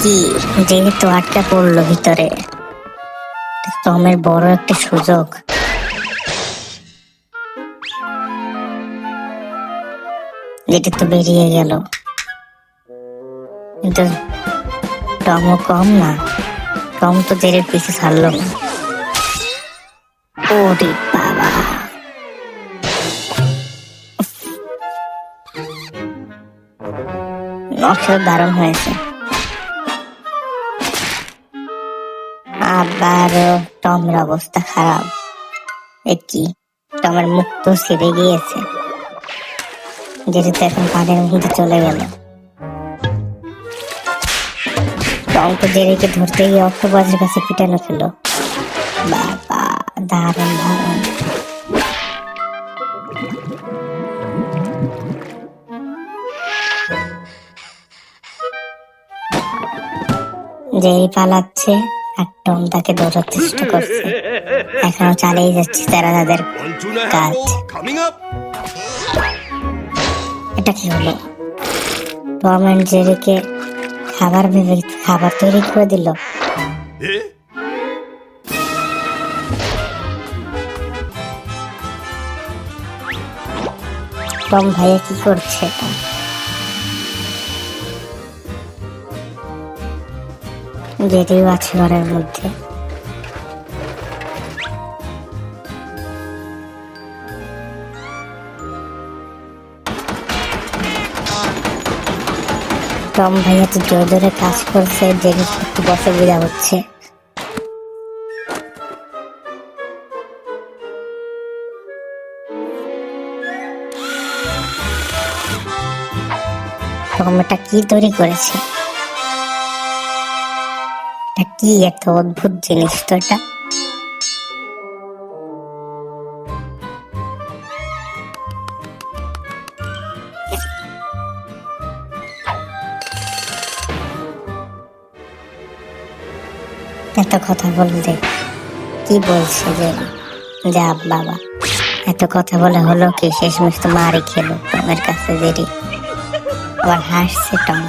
কি? যেহেতু আটকা পড়ল ভিতরে। টমের বড় একটা সুযোগ। যেটা তো বেরিয়ে গেল। কিন্তু টমও কম না। টম তো জেরের পিছে ছাড়লো ওরে বাবা। নকশা দারুণ হয়েছে। আবার টমের অবস্থা খারাপ। এ কি? টমের মুখ তো ছিঁড়ে গিয়েছে। যেটা এখন পানির মধ্যে চলে গেল। টম তো জেরিকে ধরতে গিয়ে অক্টোপাসের কাছে পিটানো খেলো বাবা, দারুণ দারুণ জেরি পালাচ্ছে। আর টম তাকে ধরার চেষ্টা করছে এখনও চালিয়ে যাচ্ছে তারা তাদের কাজ. এটা কি হলো টম অ্যান্ড জেরিকে খাবার ভেবে খাবার তৈরি করে দিল? টম ভাইয়া কি করছে এটা জেরিও আছে ঘরের মধ্যে। টম ভাইয়া তো জোর জোরে কাজ করছে জেরি একটু অসুবিধা হচ্ছে। টম এটা কি তৈরি করেছে? কি একটা অদ্ভুত জিনিস তো এটা? এত কথা বলতে কি বলছে যে? যা বাবা, এত কথা বলে হলো কি? শেষমেশ তো মারি খেলো টমের কাছে দেরি। আবার হাসছে টম।